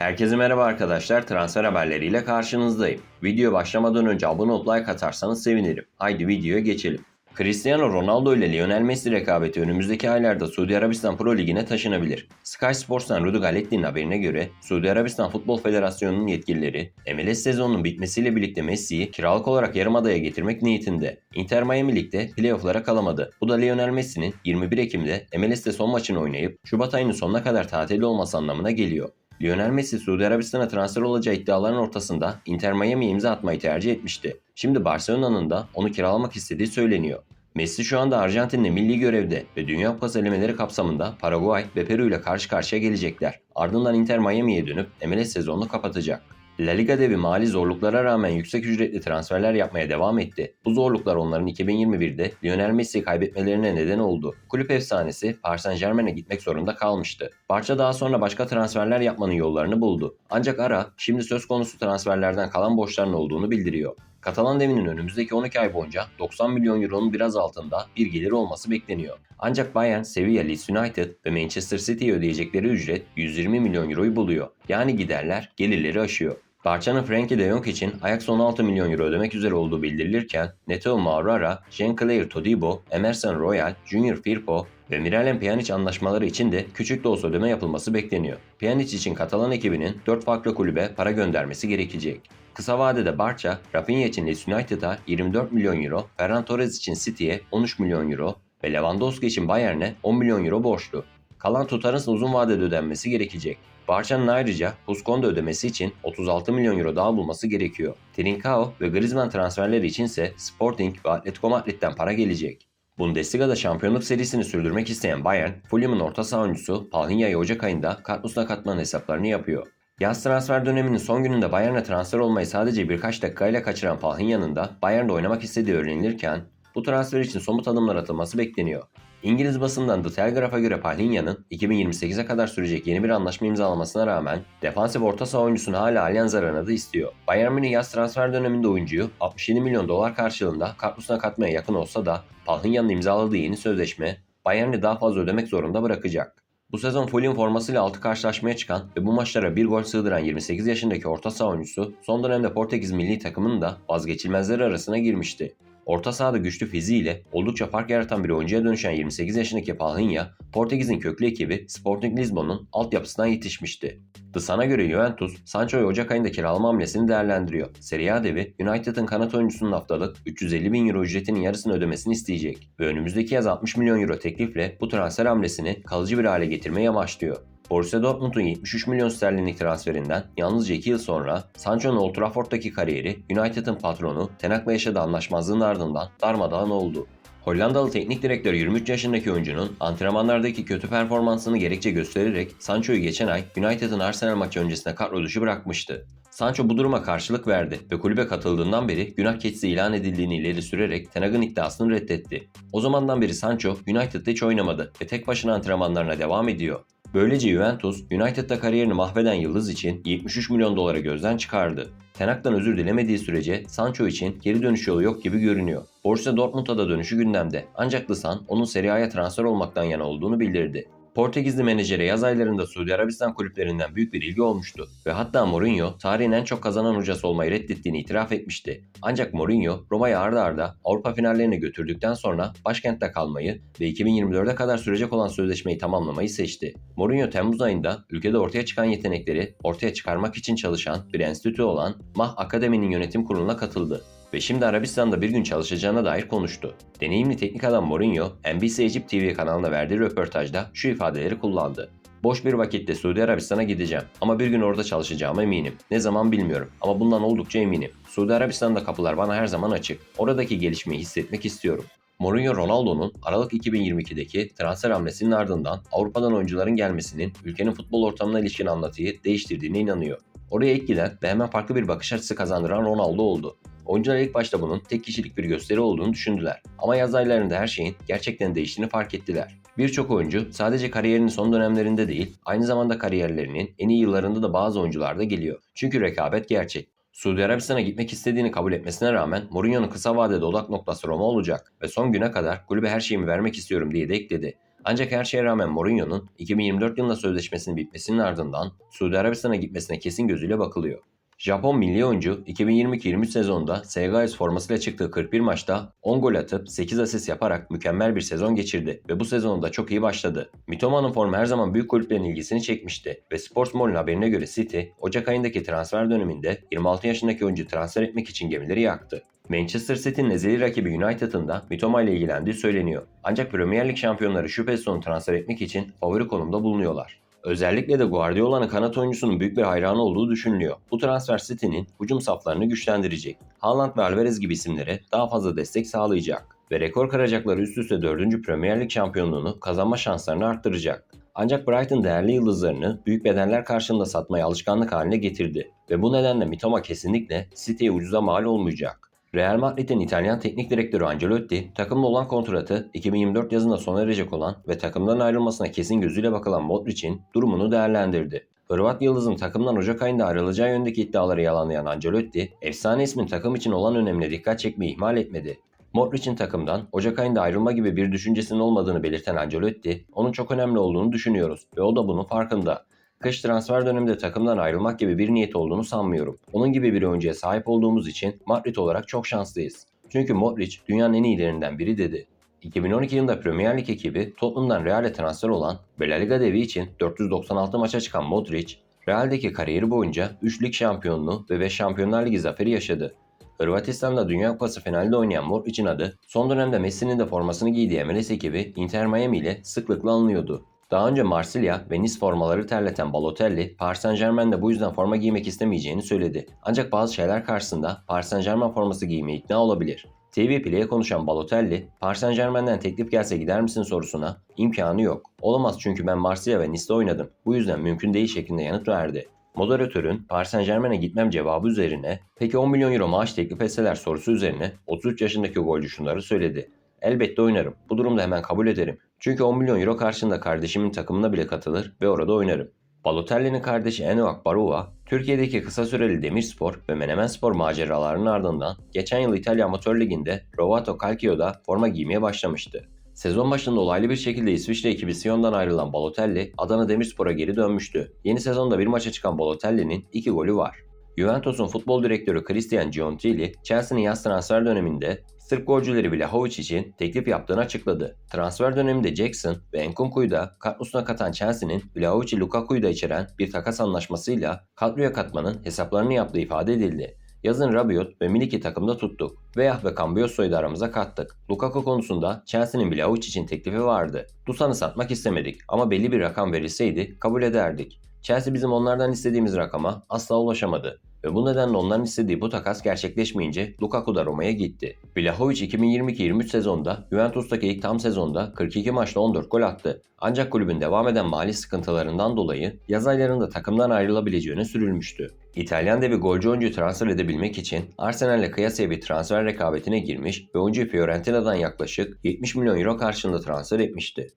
Herkese merhaba arkadaşlar. Transfer haberleriyle karşınızdayım. Video başlamadan önce abone olup like atarsanız sevinirim. Haydi videoya geçelim. Cristiano Ronaldo ile Lionel Messi rekabeti önümüzdeki aylarda Suudi Arabistan Pro Ligi'ne taşınabilir. Sky Sports'tan Rudy Galetti'nin haberine göre Suudi Arabistan Futbol Federasyonu'nun yetkilileri MLS sezonunun bitmesiyle birlikte Messi'yi kiralık olarak yarımadaya getirmek niyetinde. Inter Miami Lig'de playoff'lara kalamadı. Bu da Lionel Messi'nin 21 Ekim'de MLS'te son maçını oynayıp Şubat ayının sonuna kadar tatilde olması anlamına geliyor. Lionel Messi Suudi Arabistan'a transfer olacağı iddiaların ortasında Inter Miami'ye imza atmayı tercih etmişti. Şimdi Barcelona'nın da onu kiralamak istediği söyleniyor. Messi şu anda Arjantin'de milli görevde ve Dünya Kupası elemeleri kapsamında Paraguay ve Peru ile karşı karşıya gelecekler. Ardından Inter Miami'ye dönüp MLS sezonunu kapatacak. La Liga devi mali zorluklara rağmen yüksek ücretli transferler yapmaya devam etti. Bu zorluklar onların 2021'de Lionel Messi'yi kaybetmelerine neden oldu. Kulüp efsanesi Paris Saint Germain'e gitmek zorunda kalmıştı. Barça daha sonra başka transferler yapmanın yollarını buldu. Ancak Ara şimdi söz konusu transferlerden kalan borçların olduğunu bildiriyor. Katalan devinin önümüzdeki 12 ay boyunca 90 milyon euronun biraz altında bir gelir olması bekleniyor. Ancak Bayern, Sevilla, Leeds United ve Manchester City'ye ödeyecekleri ücret 120 milyon euroyu buluyor. Yani giderler gelirleri aşıyor. Barça'nın Frenkie de Jong için Ajax 16 milyon euro ödemek üzere olduğu bildirilirken Neto Maurara, Jean-Claire Todibo, Emerson Royal, Junior Firpo ve Miralem Pjanic anlaşmaları için de küçük de olsa ödeme yapılması bekleniyor. Pjanic için Katalan ekibinin 4 farklı kulübe para göndermesi gerekecek. Kısa vadede Barça, Rafinha için Leeds United'a 24 milyon euro, Ferran Torres için City'ye 13 milyon euro ve Lewandowski için Bayern'e 10 milyon euro borçlu. Kalan tutarın uzun vadede ödenmesi gerekecek. Barça'nın ayrıca Puskonda ödemesi için 36 milyon euro daha bulması gerekiyor. Trincao ve Griezmann transferleri içinse Sporting ve Atletico Madrid'den para gelecek. Bundesliga'da şampiyonluk serisini sürdürmek isteyen Bayern, Fulham'ın orta saha oyuncusu Palhinha'yı Ocak ayında kartlusuna katmanın hesaplarını yapıyor. Yaz transfer döneminin son gününde Bayern'e transfer olmayı sadece birkaç dakikayla kaçıran Palhinha'nın da Bayern'de oynamak istediği öğrenilirken bu transfer için somut adımlar atılması bekleniyor. İngiliz basından The Telegraph'a göre Palhinha'nın 2028'e kadar sürecek yeni bir anlaşma imzalamasına rağmen defansif orta saha oyuncusunu hala Allianz Arena'da istiyor. Bayern Münih yaz transfer döneminde oyuncuyu 67 milyon dolar karşılığında kartlusuna katmaya yakın olsa da Palhinha'nın imzaladığı yeni sözleşme Bayern'i daha fazla ödemek zorunda bırakacak. Bu sezon Fulham formasıyla 6 karşılaşmaya çıkan ve bu maçlara bir gol sığdıran 28 yaşındaki orta saha oyuncusu son dönemde Portekiz milli takımının da vazgeçilmezleri arasına girmişti. Orta sahada güçlü fiziğiyle oldukça fark yaratan bir oyuncuya dönüşen 28 yaşındaki Palhinha, Portekiz'in köklü ekibi Sporting Lisbon'un altyapısından yetişmişti. The Sun'a göre Juventus, Sancho'yu Ocak ayında kiralama hamlesini değerlendiriyor. Serie A devi, United'ın kanat oyuncusunun haftalık 350 bin euro ücretinin yarısını ödemesini isteyecek ve önümüzdeki yaz 60 milyon euro teklifle bu transfer hamlesini kalıcı bir hale getirmeyi amaçlıyor. Borussia Dortmund'un 73 milyon sterlinlik transferinden yalnızca 2 yıl sonra Sancho'nun Old Trafford'daki kariyeri United'ın patronu Tenak'la yaşadığı anlaşmazlığın ardından darmadağın oldu. Hollandalı teknik direktör 23 yaşındaki oyuncunun antrenmanlardaki kötü performansını gerekçe göstererek Sancho'yu geçen ay United'ın Arsenal maçı öncesinde kadro dışı bırakmıştı. Sancho bu duruma karşılık verdi ve kulübe katıldığından beri günah keçisi ilan edildiğini ileri sürerek Tenag'ın iddiasını reddetti. O zamandan beri Sancho United'da hiç oynamadı ve tek başına antrenmanlarına devam ediyor. Böylece Juventus, United'da kariyerini mahveden yıldız için 73 milyon dolara gözden çıkardı. Tenak'tan özür dilemediği sürece Sancho için geri dönüş yolu yok gibi görünüyor. Borussia Dortmund'a da dönüşü gündemde. Ancak Sun onun Serie A'ya transfer olmaktan yana olduğunu bildirdi. Portekizli menajere yaz aylarında Suudi Arabistan kulüplerinden büyük bir ilgi olmuştu ve hatta Mourinho tarihin en çok kazanan hocası olmayı reddettiğini itiraf etmişti. Ancak Mourinho Roma'yı arda arda Avrupa finallerine götürdükten sonra başkentte kalmayı ve 2024'e kadar sürecek olan sözleşmeyi tamamlamayı seçti. Mourinho Temmuz ayında ülkede ortaya çıkan yetenekleri ortaya çıkarmak için çalışan bir enstitü olan Mah Akademi'nin yönetim kuruluna katıldı ve şimdi Arabistan'da bir gün çalışacağına dair konuştu. Deneyimli teknik adam Mourinho, NBC Egypt TV kanalına verdiği röportajda şu ifadeleri kullandı. Boş bir vakitte Suudi Arabistan'a gideceğim ama bir gün orada çalışacağıma eminim. Ne zaman bilmiyorum ama bundan oldukça eminim. Suudi Arabistan'da kapılar bana her zaman açık. Oradaki gelişmeyi hissetmek istiyorum. Mourinho Ronaldo'nun Aralık 2022'deki transfer hamlesinin ardından Avrupa'dan oyuncuların gelmesinin ülkenin futbol ortamına ilişkin anlatıyı değiştirdiğine inanıyor. Oraya ilk giden ve hemen farklı bir bakış açısı kazandıran Ronaldo oldu. Oyuncular ilk başta bunun tek kişilik bir gösteri olduğunu düşündüler. Ama yaz aylarında her şeyin gerçekten değiştiğini fark ettiler. Birçok oyuncu sadece kariyerinin son dönemlerinde değil, aynı zamanda kariyerlerinin en iyi yıllarında da bazı oyuncular da geliyor. Çünkü rekabet gerçek. Suudi Arabistan'a gitmek istediğini kabul etmesine rağmen Mourinho'nun kısa vadede odak noktası Roma olacak ve son güne kadar kulübe her şeyimi vermek istiyorum diye de ekledi. Ancak her şeye rağmen Mourinho'nun 2024 yılında sözleşmesinin bitmesinin ardından Suudi Arabistan'a gitmesine kesin gözüyle bakılıyor. Japon milli oyuncu 2022-23 sezonunda Segaes formasıyla çıktığı 41 maçta 10 gol atıp 8 asist yaparak mükemmel bir sezon geçirdi ve bu sezonda çok iyi başladı. Mitoma'nın formu her zaman büyük kulüplerin ilgisini çekmişti ve Sportsmall'ın haberine göre City, Ocak ayındaki transfer döneminde 26 yaşındaki oyuncu transfer etmek için gemileri yaktı. Manchester City'nin ezeli rakibi United'ın da Mitoma ile ilgilendiği söyleniyor. Ancak Premier Lig şampiyonları şüphesiz onu transfer etmek için favori konumda bulunuyorlar. Özellikle de Guardiola'nın kanat oyuncusunun büyük bir hayranı olduğu düşünülüyor. Bu transfer City'nin hücum saflarını güçlendirecek. Haaland ve Alvarez gibi isimlere daha fazla destek sağlayacak ve rekor kıracakları üst üste 4. Premier Lig şampiyonluğunu kazanma şanslarını arttıracak. Ancak Brighton değerli yıldızlarını büyük bedeller karşılığında satmayı alışkanlık haline getirdi ve bu nedenle Mitoma kesinlikle City'ye ucuza mal olmayacak. Real Madrid'in İtalyan teknik direktörü Ancelotti, takımla olan kontratı 2024 yazında sona erecek olan ve takımdan ayrılmasına kesin gözüyle bakılan Modric'in durumunu değerlendirdi. Hırvat Yıldız'ın takımdan Ocak ayında ayrılacağı yönündeki iddiaları yalanlayan Ancelotti, efsane ismin takım için olan önemine dikkat çekmeyi ihmal etmedi. Modric'in takımdan Ocak ayında ayrılma gibi bir düşüncesinin olmadığını belirten Ancelotti, onun çok önemli olduğunu düşünüyoruz ve o da bunun farkında. Kış transfer döneminde takımdan ayrılmak gibi bir niyet olduğunu sanmıyorum. Onun gibi bir oyuncuya sahip olduğumuz için Madrid olarak çok şanslıyız. Çünkü Modric dünyanın en iyilerinden biri dedi. 2012 yılında Premier Lig ekibi Tottenham'dan Real'e transfer olan ve La Liga devi için 496 maça çıkan Modric, Real'deki kariyeri boyunca 3 lig şampiyonluğu ve 5 Şampiyonlar Ligi zaferi yaşadı. Hırvatistan'da Dünya Kupası finalde oynayan Modric'in adı son dönemde Messi'nin de formasını giydiği MLS ekibi Inter Miami ile sıklıkla anılıyordu. Daha önce Marsilya ve Nice formaları terleten Balotelli, Paris Saint Germain'de bu yüzden forma giymek istemeyeceğini söyledi. Ancak bazı şeyler karşısında Paris Saint Germain forması giymeye ikna olabilir. TV Play'e konuşan Balotelli, Paris Saint Germain'den teklif gelse gider misin sorusuna imkanı yok. Olamaz çünkü ben Marsilya ve Nice'de oynadım. Bu yüzden mümkün değil şeklinde yanıt verdi. Moderatörün Paris Saint Germain'e gitmem cevabı üzerine peki 10 milyon euro maaş teklif etseler sorusu üzerine 33 yaşındaki golcü şunları söyledi. Elbette oynarım. Bu durumda hemen kabul ederim. Çünkü 10 milyon euro karşında kardeşimin takımına bile katılır ve orada oynarım. Balotelli'nin kardeşi Enoak Barua, Türkiye'deki kısa süreli Demirspor ve Menemenspor maceralarının ardından geçen yıl İtalya Amatör Ligi'nde Rovato Calcio'da forma giymeye başlamıştı. Sezon başında olaylı bir şekilde İsviçre ekibi Sion'dan ayrılan Balotelli, Adana Demirspor'a geri dönmüştü. Yeni sezonda bir maça çıkan Balotelli'nin iki golü var. Juventus'un futbol direktörü Christian Giontili, Chelsea'nin yaz transfer döneminde Sırp golcüleri Vlahovic için teklif yaptığını açıkladı. Transfer döneminde Jackson ve Nkunku'yu da kadrosuna katan Chelsea'nin Vlahovic'i Lukaku'yu da içeren bir takas anlaşmasıyla kadroya katmanın hesaplarını yaptığı ifade edildi. Yazın Rabiot ve Milik'i takımda tuttuk. Veya ve Cambiosso'yu da aramıza kattık. Lukaku konusunda Chelsea'nin Vlahovic için teklifi vardı. Dusan'ı satmak istemedik ama belli bir rakam verilseydi kabul ederdik. Chelsea bizim onlardan istediğimiz rakama asla ulaşamadı ve bu nedenle onların istediği bu takas gerçekleşmeyince Lukaku da Roma'ya gitti. Vlahovic 2022-23 sezonda Juventus'taki ilk tam sezonda 42 maçta 14 gol attı. Ancak kulübün devam eden mali sıkıntılarından dolayı yaz aylarında takımdan ayrılabileceğine sürülmüştü. İtalyan devi golcü oyuncu transfer edebilmek için Arsenal'le kıyasıya bir transfer rekabetine girmiş ve oyuncuyu Fiorentina'dan yaklaşık 70 milyon euro karşılığında transfer etmişti.